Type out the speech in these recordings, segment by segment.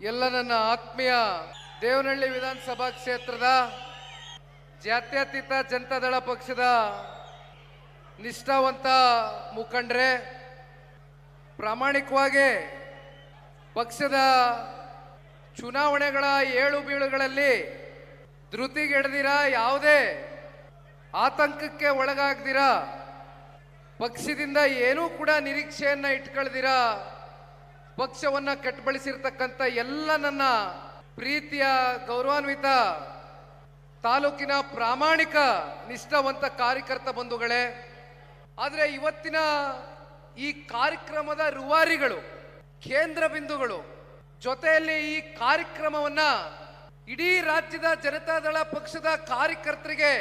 ಎಲ್ಲ ನನ್ನ ಆತ್ಮೀಯ ದೇವನಹಳ್ಳಿ ವಿಧಾನಸಭಾ ಕ್ಷೇತ್ರದ ಜಾತ್ಯತೀತ ಜನತಾದಳ ಪಕ್ಷದ ನಿಷ್ಠಾವಂತ ಮುಖಂಡ್ರೆ, ಪ್ರಾಮಾಣಿಕವಾಗಿ ಪಕ್ಷದ ಚುನಾವಣೆಗಳ ಏಳು ಬೀಳುಗಳಲ್ಲಿ ಧೃತಿಗೆಡದಿರ ಯಾವುದೇ ಆತಂಕಕ್ಕೆ ಒಳಗಾಗ್ದಿರ, ಪಕ್ಷದಿಂದ ಏನೂ ಕೂಡ ನಿರೀಕ್ಷೆಯನ್ನ ಇಟ್ಕೊಳ್ದಿರ ಪಕ್ಷವನ್ನ ಕಟ್ಟಬಳಿಸಿರ್ತಕ್ಕಂಥ ಎಲ್ಲ ನನ್ನ ಪ್ರೀತಿಯ ಗೌರವಾನ್ವಿತ ತಾಲೂಕಿನ ಪ್ರಾಮಾಣಿಕ ನಿಷ್ಠಾವಂತ ಕಾರ್ಯಕರ್ತ ಬಂಧುಗಳೇ, ಆದರೆ ಇವತ್ತಿನ ಈ ಕಾರ್ಯಕ್ರಮದ ರೂವಾರಿಗಳು, ಕೇಂದ್ರ ಬಿಂದುಗಳು, ಜೊತೆಯಲ್ಲಿ ಈ ಕಾರ್ಯಕ್ರಮವನ್ನ ಇಡೀ ರಾಜ್ಯದ ಜನತಾದಳ ಪಕ್ಷದ ಕಾರ್ಯಕರ್ತರಿಗೆ,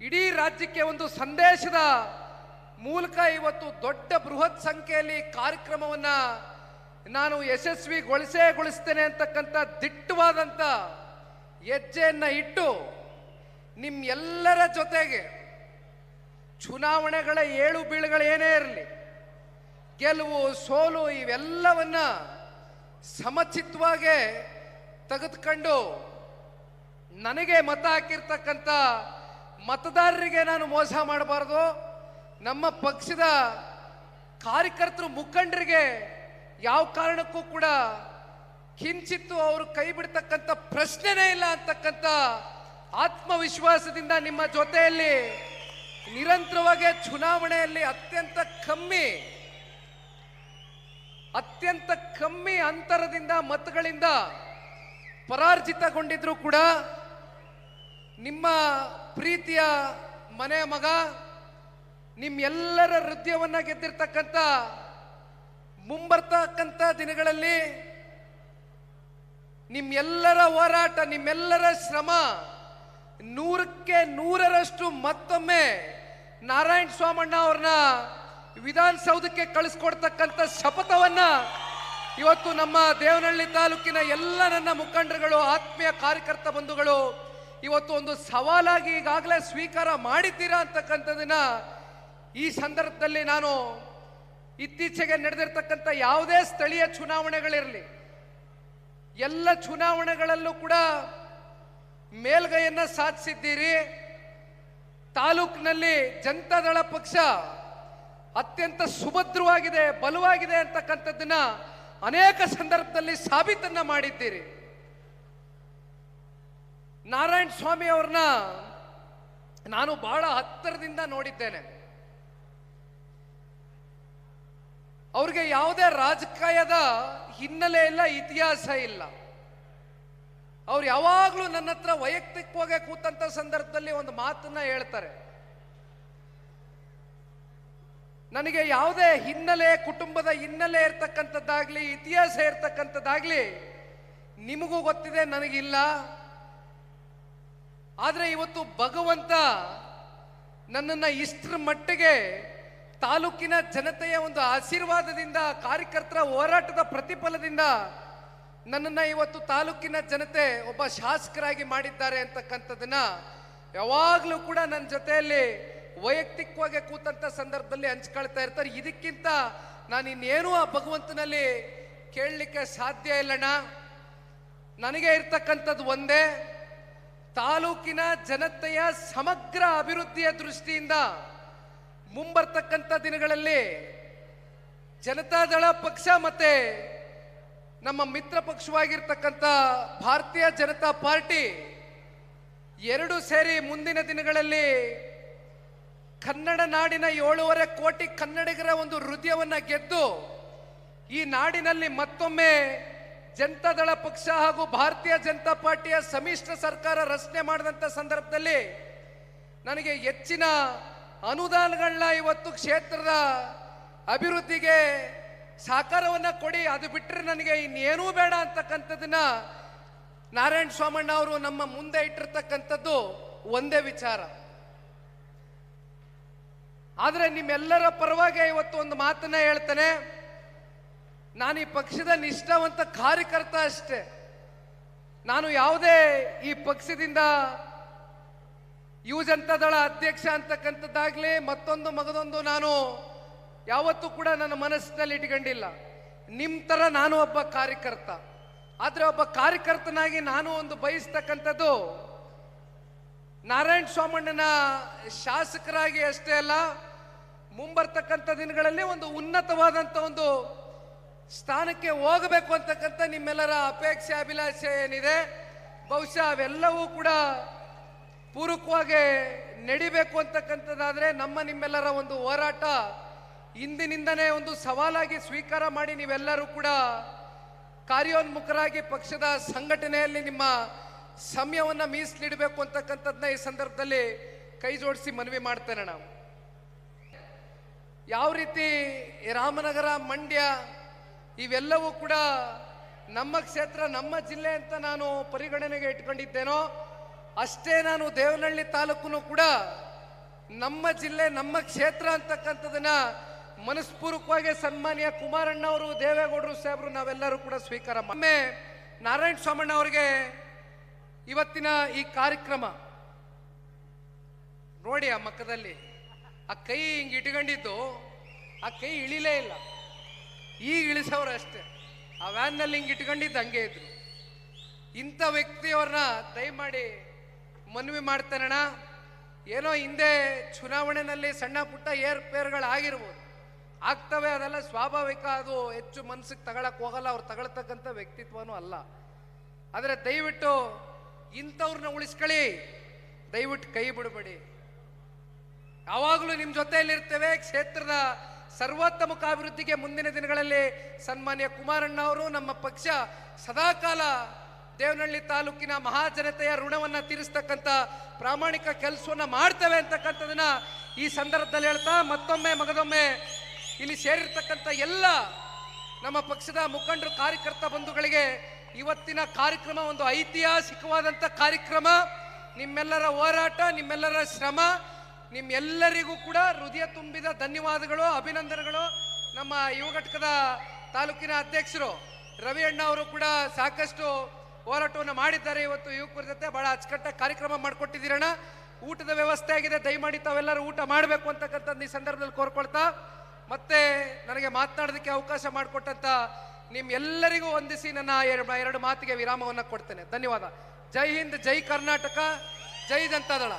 ಇಡೀ ರಾಜ್ಯಕ್ಕೆ ಒಂದು ಸಂದೇಶದ ಮೂಲಕ ಇವತ್ತು ದೊಡ್ಡ ಬೃಹತ್ ಸಂಖ್ಯೆಯಲ್ಲಿ ಕಾರ್ಯಕ್ರಮವನ್ನ ನಾನು ಯಶಸ್ವಿಗೊಳಿಸೇ ಗೊಳಿಸ್ತೇನೆ ಅಂತಕ್ಕಂಥ ದಿಟ್ಟವಾದಂಥ ಹೆಜ್ಜೆಯನ್ನು ಇಟ್ಟು ನಿಮ್ಮೆಲ್ಲರ ಜೊತೆಗೆ ಚುನಾವಣೆಗಳ ಏಳು ಬೀಳುಗಳು ಏನೇ ಇರಲಿ, ಗೆಲುವು, ಸೋಲು ಇವೆಲ್ಲವನ್ನ ಸಮಚಿತ್ವಾಗೆ ತೆಗೆದುಕೊಂಡು ನನಗೆ ಮತ ಹಾಕಿರ್ತಕ್ಕಂಥ ಮತದಾರರಿಗೆ ನಾನು ಮೋಸ ಮಾಡಬಾರ್ದು. ನಮ್ಮ ಪಕ್ಷದ ಕಾರ್ಯಕರ್ತರು ಮುಖಂಡರಿಗೆ ಯಾವ ಕಾರಣಕ್ಕೂ ಕೂಡ ಕಿಂಚಿತ್ತು ಅವರು ಕೈ ಬಿಡ್ತಕ್ಕಂಥ ಪ್ರಶ್ನೆನೇ ಇಲ್ಲ ಅಂತಕ್ಕಂಥ ಆತ್ಮವಿಶ್ವಾಸದಿಂದ ನಿಮ್ಮ ಜೊತೆಯಲ್ಲಿ ನಿರಂತರವಾಗಿ ಚುನಾವಣೆಯಲ್ಲಿ ಅತ್ಯಂತ ಕಮ್ಮಿ ಅತ್ಯಂತ ಕಮ್ಮಿ ಅಂತರದಿಂದ ಮತಗಳಿಂದ ಪರಾರ್ಜಿತಗೊಂಡಿದ್ರು ಕೂಡ ನಿಮ್ಮ ಪ್ರೀತಿಯ ಮನೆಯ ಮಗ ನಿಮ್ಮೆಲ್ಲರ ಹೃದಯವನ್ನ ಗೆದ್ದಿರ್ತಕ್ಕಂಥ, ಮುಂಬರ್ತಕ್ಕಂಥ ದಿನಗಳಲ್ಲಿ ನಿಮ್ಮೆಲ್ಲರ ಹೋರಾಟ, ನಿಮ್ಮೆಲ್ಲರ ಶ್ರಮ ನೂರಕ್ಕೆ ನೂರರಷ್ಟು ಮತ್ತೊಮ್ಮೆ ನಾರಾಯಣ ಸ್ವಾಮಣ್ಣ ಅವ್ರನ್ನ ವಿಧಾನಸೌಧಕ್ಕೆ ಕಳಿಸ್ಕೊಡ್ತಕ್ಕಂಥ ಶಪಥವನ್ನ ಇವತ್ತು ನಮ್ಮ ದೇವನಹಳ್ಳಿ ತಾಲೂಕಿನ ಎಲ್ಲ ನನ್ನ ಮುಖಂಡರುಗಳು, ಆತ್ಮೀಯ ಕಾರ್ಯಕರ್ತ ಬಂಧುಗಳು, ಇವತ್ತು ಒಂದು ಸವಾಲಾಗಿ ಈಗಾಗಲೇ ಸ್ವೀಕಾರ ಮಾಡಿದ್ದೀರಾ ಅಂತಕ್ಕಂಥದನ್ನ ಈ ಸಂದರ್ಭದಲ್ಲಿ ನಾನು ಇತ್ತೀಚೆಗೆ ನಡೆದಿರ್ತಕ್ಕಂಥ ಯಾವುದೇ ಸ್ಥಳೀಯ ಚುನಾವಣೆಗಳಿರಲಿ, ಎಲ್ಲ ಚುನಾವಣೆಗಳಲ್ಲೂ ಕೂಡ ಮೇಲ್ಗೈಯನ್ನು ಸಾಧಿಸಿದ್ದೀರಿ. ತಾಲೂಕಿನಲ್ಲಿ ಜನತಾದಳ ಪಕ್ಷ ಅತ್ಯಂತ ಸುಭದ್ರವಾಗಿದೆ, ಬಲವಾಗಿದೆ ಅಂತಕ್ಕಂಥದ್ದನ್ನ ಅನೇಕ ಸಂದರ್ಭದಲ್ಲಿ ಸಾಬೀತನ್ನ ಮಾಡಿದ್ದೀರಿ. ನಾರಾಯಣ ಸ್ವಾಮಿ ಅವ್ರನ್ನ ನಾನು ಬಹಳ ಹತ್ತಿರದಿಂದ ನೋಡಿದ್ದೇನೆ. ಅವ್ರಿಗೆ ಯಾವುದೇ ರಾಜಕೀಯದ ಹಿನ್ನೆಲೆ ಇಲ್ಲ, ಇತಿಹಾಸ ಇಲ್ಲ. ಅವ್ರು ಯಾವಾಗಲೂ ನನ್ನ ಹತ್ರ ವೈಯಕ್ತಿಕವಾಗಿ ಕೂತಂತ ಸಂದರ್ಭದಲ್ಲಿ ಒಂದು ಮಾತನ್ನ ಹೇಳ್ತಾರೆ. ನನಗೆ ಯಾವುದೇ ಹಿನ್ನೆಲೆ, ಕುಟುಂಬದ ಹಿನ್ನೆಲೆ ಇರ್ತಕ್ಕಂಥದ್ದಾಗ್ಲಿ, ಇತಿಹಾಸ ಇರ್ತಕ್ಕಂಥದ್ದಾಗ್ಲಿ ನಿಮಗೂ ಗೊತ್ತಿದೆ, ನನಗಿಲ್ಲ. ಆದರೆ ಇವತ್ತು ಭಗವಂತ ನನ್ನನ್ನ ಇಷ್ಟರ ಮಟ್ಟಿಗೆ ತಾಲೂಕಿನ ಜನತೆಯ ಒಂದು ಆಶೀರ್ವಾದದಿಂದ, ಕಾರ್ಯಕರ್ತರ ಹೋರಾಟದ ಪ್ರತಿಫಲದಿಂದ ನನ್ನನ್ನು ಇವತ್ತು ತಾಲೂಕಿನ ಜನತೆ ಒಬ್ಬ ಶಾಸಕರಾಗಿ ಮಾಡಿದ್ದಾರೆ ಅಂತಕ್ಕಂಥದ್ದನ್ನ ಯಾವಾಗಲೂ ಕೂಡ ನನ್ನ ಜೊತೆಯಲ್ಲಿ ವೈಯಕ್ತಿಕವಾಗಿ ಕೂತಂತ ಸಂದರ್ಭದಲ್ಲಿ ಹಂಚ್ಕೊಳ್ತಾ ಇರ್ತಾರೆ. ಇದಕ್ಕಿಂತ ನಾನು ಇನ್ನೇನೂ ಆ ಭಗವಂತನಲ್ಲಿ ಕೇಳಲಿಕ್ಕೆ ಸಾಧ್ಯ ಇಲ್ಲಣ್ಣ. ನನಗೆ ಇರ್ತಕ್ಕಂಥದ್ದು ಒಂದೇ, ತಾಲೂಕಿನ ಜನತೆಯ ಸಮಗ್ರ ಅಭಿವೃದ್ಧಿಯ ದೃಷ್ಟಿಯಿಂದ ಮುಂಬರ್ತಕ್ಕಂಥ ದಿನಗಳಲ್ಲಿ ಜನತಾದಳ ಪಕ್ಷ ಮತ್ತೆ ನಮ್ಮ ಮಿತ್ರ ಪಕ್ಷವಾಗಿರ್ತಕ್ಕಂಥ ಭಾರತೀಯ ಜನತಾ ಪಾರ್ಟಿ ಎರಡು ಸೇರಿ ಮುಂದಿನ ದಿನಗಳಲ್ಲಿ ಕನ್ನಡ ನಾಡಿನ ಏಳೂವರೆ ಕೋಟಿ ಕನ್ನಡಿಗರ ಒಂದು ಹೃದಯವನ್ನ ಗೆದ್ದು ಈ ನಾಡಿನಲ್ಲಿ ಮತ್ತೊಮ್ಮೆ ಜನತಾದಳ ಪಕ್ಷ ಹಾಗೂ ಭಾರತೀಯ ಜನತಾ ಪಾರ್ಟಿಯ ಸಮ್ಮಿಶ್ರ ಸರ್ಕಾರ ರಚನೆ ಮಾಡಿದಂಥ ಸಂದರ್ಭದಲ್ಲಿ ನನಗೆ ಹೆಚ್ಚಿನ ಅನುದಾನಗಳನ್ನ ಇವತ್ತು ಕ್ಷೇತ್ರದ ಅಭಿವೃದ್ಧಿಗೆ ಸಹಕಾರವನ್ನ ಕೊಡಿ, ಅದು ಬಿಟ್ಟರೆ ನನಗೆ ಇನ್ನೇನೂ ಬೇಡ ಅಂತಕ್ಕಂಥದ್ದನ್ನ ನಾರಾಯಣ ಸ್ವಾಮಣ್ಣ ಅವರು ನಮ್ಮ ಮುಂದೆ ಇಟ್ಟಿರ್ತಕ್ಕಂಥದ್ದು ಒಂದೇ ವಿಚಾರ. ಆದರೆ ನಿಮ್ಮೆಲ್ಲರ ಪರವಾಗಿ ಇವತ್ತು ಒಂದು ಮಾತನ್ನ ಹೇಳ್ತೇನೆ. ನಾನು ಈ ಪಕ್ಷದ ನಿಷ್ಠಾವಂತ ಕಾರ್ಯಕರ್ತ ಅಷ್ಟೇ. ನಾನು ಯಾವುದೇ ಈ ಪಕ್ಷದಿಂದ ಯುವ ಜನತಾದಳ ಅಧ್ಯಕ್ಷ ಅಂತಕ್ಕಂಥದ್ದಾಗಲಿ ಮತ್ತೊಂದು ಮಗದೊಂದು ನಾನು ಯಾವತ್ತೂ ಕೂಡ ನನ್ನ ಮನಸ್ಸಿನಲ್ಲಿ ಇಟ್ಕೊಂಡಿಲ್ಲ. ನಿಮ್ಮ ಥರ ನಾನು ಒಬ್ಬ ಕಾರ್ಯಕರ್ತ. ಆದರೆ ಒಬ್ಬ ಕಾರ್ಯಕರ್ತನಾಗಿ ನಾನು ಒಂದು ಬಯಸ್ತಕ್ಕಂಥದ್ದು ನಾರಾಯಣ ಸ್ವಾಮಣ್ಣನ ಶಾಸಕರಾಗಿ ಅಷ್ಟೇ ಅಲ್ಲ, ಮುಂಬರ್ತಕ್ಕಂಥ ದಿನಗಳಲ್ಲಿ ಒಂದು ಉನ್ನತವಾದಂಥ ಒಂದು ಸ್ಥಾನಕ್ಕೆ ಹೋಗಬೇಕು ಅಂತಕ್ಕಂಥ ನಿಮ್ಮೆಲ್ಲರ ಅಪೇಕ್ಷೆ, ಅಭಿಲಾಷೆ ಏನಿದೆ, ಬಹುಶಃ ಅವೆಲ್ಲವೂ ಕೂಡ ಪೂರಕವಾಗಿ ನಡಿಬೇಕು ಅಂತಕ್ಕಂಥದ್ದಾದರೆ ನಮ್ಮ ನಿಮ್ಮೆಲ್ಲರ ಒಂದು ಹೋರಾಟ, ಇಂದಿನಿಂದನೇ ಒಂದು ಸವಾಲಾಗಿ ಸ್ವೀಕಾರ ಮಾಡಿ ನೀವೆಲ್ಲರೂ ಕೂಡ ಕಾರ್ಯೋನ್ಮುಖರಾಗಿ ಪಕ್ಷದ ಸಂಘಟನೆಯಲ್ಲಿ ನಿಮ್ಮ ಸಮಯವನ್ನು ಮೀಸಲಿಡಬೇಕು ಅಂತಕ್ಕಂಥದ್ದನ್ನ ಈ ಸಂದರ್ಭದಲ್ಲಿ ಕೈ ಜೋಡಿಸಿ ಮನವಿ ಮಾಡ್ತೇನೆ ನಾವು ಯಾವ ರೀತಿ ರಾಮನಗರ, ಮಂಡ್ಯ ಇವೆಲ್ಲವೂ ಕೂಡ ನಮ್ಮ ಕ್ಷೇತ್ರ, ನಮ್ಮ ಜಿಲ್ಲೆ ಅಂತ ನಾನು ಪರಿಗಣನೆಗೆ ಇಟ್ಕೊಂಡಿದ್ದೇನೋ ಅಷ್ಟೇ ನಾನು ದೇವನಹಳ್ಳಿ ತಾಲೂಕು ಕೂಡ ನಮ್ಮ ಜಿಲ್ಲೆ, ನಮ್ಮ ಕ್ಷೇತ್ರ ಅಂತಕ್ಕಂಥದನ್ನ ಮನಸ್ಪೂರ್ವಕವಾಗಿ ಸನ್ಮಾನ್ಯ ಕುಮಾರಣ್ಣ ಅವರು ದೇವೇಗೌಡರು ಸಾಹೇಬರು ನಾವೆಲ್ಲರೂ ಕೂಡ ಸ್ವೀಕಾರ ಒಮ್ಮೆ ನಾರಾಯಣ ಸ್ವಾಮಣ್ಣ ಅವರಿಗೆ ಇವತ್ತಿನ ಈ ಕಾರ್ಯಕ್ರಮ. ನೋಡಿ ಆ ಮಕ್ಕದಲ್ಲಿ, ಆ ಕೈ ಹಿಂಗೆ ಇಟ್ಕೊಂಡಿದ್ದು, ಆ ಕೈ ಇಳಿಲೇ ಇಲ್ಲ. ಈಗ ಇಳಿಸೋರು ಅಷ್ಟೇ. ಆ ವ್ಯಾನ್ನಲ್ಲಿ ಹಿಂಗೆ ಇಟ್ಕೊಂಡಿದ್ದು ಹಂಗೆ ಇದ್ರು. ಇಂಥ ವ್ಯಕ್ತಿಯವ್ರನ್ನ ದಯಮಾಡಿ ಮನವಿ ಮಾಡ್ತಾನಣ ಏನೋ ಹಿಂದೆ ಚುನಾವಣೆಯಲ್ಲಿ ಸಣ್ಣ ಪುಟ್ಟ ಏರ್ಪೇರ್ಗಳಾಗಿರ್ಬೋದು. ಆಗ್ತವೆ ಅದೆಲ್ಲ ಸ್ವಾಭಾವಿಕ, ಅದು ಹೆಚ್ಚು ಮನ್ಸಿಗೆ ತಗೊಳಕ್ ಹೋಗಲ್ಲ, ಅವ್ರು ತಗೊಳ್ತಕ್ಕಂಥ ವ್ಯಕ್ತಿತ್ವನೂ ಅಲ್ಲ. ಆದರೆ ದಯವಿಟ್ಟು ಇಂಥವ್ರನ್ನ ಉಳಿಸ್ಕೊಳ್ಳಿ. ದಯವಿಟ್ಟು ಕೈ ಬಿಡಬೇಡಿ. ಯಾವಾಗಲೂ ನಿಮ್ಮ ಜೊತೆಯಲ್ಲಿರ್ತೇವೆ. ಕ್ಷೇತ್ರದ ಸರ್ವೋತ್ತಮಕ ಅಭಿವೃದ್ಧಿಗೆ ಮುಂದಿನ ದಿನಗಳಲ್ಲಿ ಸನ್ಮಾನ್ಯ ಕುಮಾರಣ್ಣ ಅವರು ನಮ್ಮ ಪಕ್ಷ ಸದಾಕಾಲ ದೇವನಹಳ್ಳಿ ತಾಲೂಕಿನ ಮಹಾಜನತೆಯ ಋಣವನ್ನು ತೀರಿಸ್ತಕ್ಕಂಥ ಪ್ರಾಮಾಣಿಕ ಕೆಲಸವನ್ನು ಮಾಡ್ತೇವೆ ಅಂತಕ್ಕಂಥದನ್ನ ಈ ಸಂದರ್ಭದಲ್ಲಿ ಹೇಳ್ತಾ ಮತ್ತೊಮ್ಮೆ ಮಗದೊಮ್ಮೆ ಇಲ್ಲಿ ಸೇರಿರ್ತಕ್ಕಂಥ ಎಲ್ಲ ನಮ್ಮ ಪಕ್ಷದ ಮುಖಂಡರು, ಕಾರ್ಯಕರ್ತ ಬಂಧುಗಳಿಗೆ ಇವತ್ತಿನ ಕಾರ್ಯಕ್ರಮ ಒಂದು ಐತಿಹಾಸಿಕವಾದಂಥ ಕಾರ್ಯಕ್ರಮ. ನಿಮ್ಮೆಲ್ಲರ ಹೋರಾಟ, ನಿಮ್ಮೆಲ್ಲರ ಶ್ರಮ, ನಿಮ್ಮೆಲ್ಲರಿಗೂ ಕೂಡ ಹೃದಯ ತುಂಬಿದ ಧನ್ಯವಾದಗಳು, ಅಭಿನಂದನೆಗಳು. ನಮ್ಮ ಯುವ ಘಟಕದ ತಾಲೂಕಿನ ಅಧ್ಯಕ್ಷರು ರವಿ ಅಣ್ಣ ಅವರು ಕೂಡ ಸಾಕಷ್ಟು ಹೋರಾಟವನ್ನು ಮಾಡಿದ್ದಾರೆ ಇವತ್ತು ಯುವಕರ ಜೊತೆ. ಬಹಳ ಅಚ್ಚುಕಟ್ಟಾಗಿ ಕಾರ್ಯಕ್ರಮ ಮಾಡಿಕೊಟ್ಟಿದ್ದೀರಣ್ಣ. ಊಟದ ವ್ಯವಸ್ಥೆ ಆಗಿದೆ. ದಯಮಾಡಿ ತಾವೆಲ್ಲರೂ ಊಟ ಮಾಡಬೇಕು ಅಂತಕ್ಕಂಥದ್ದು ಈ ಸಂದರ್ಭದಲ್ಲಿ ಕೋರ್ಕೊಳ್ತಾ. ಮತ್ತೆ ನನಗೆ ಮಾತನಾಡೋದಕ್ಕೆ ಅವಕಾಶ ಮಾಡಿಕೊಟ್ಟಂತ ನಿಮ್ಮೆಲ್ಲರಿಗೂ ವಂದಿಸಿ ನನ್ನ ಎರಡು ಮಾತಿಗೆ ವಿರಾಮವನ್ನು ಕೊಡ್ತೇನೆ. ಧನ್ಯವಾದ. ಜೈ ಹಿಂದ್, ಜೈ ಕರ್ನಾಟಕ, ಜೈ ಜನತಾದಳ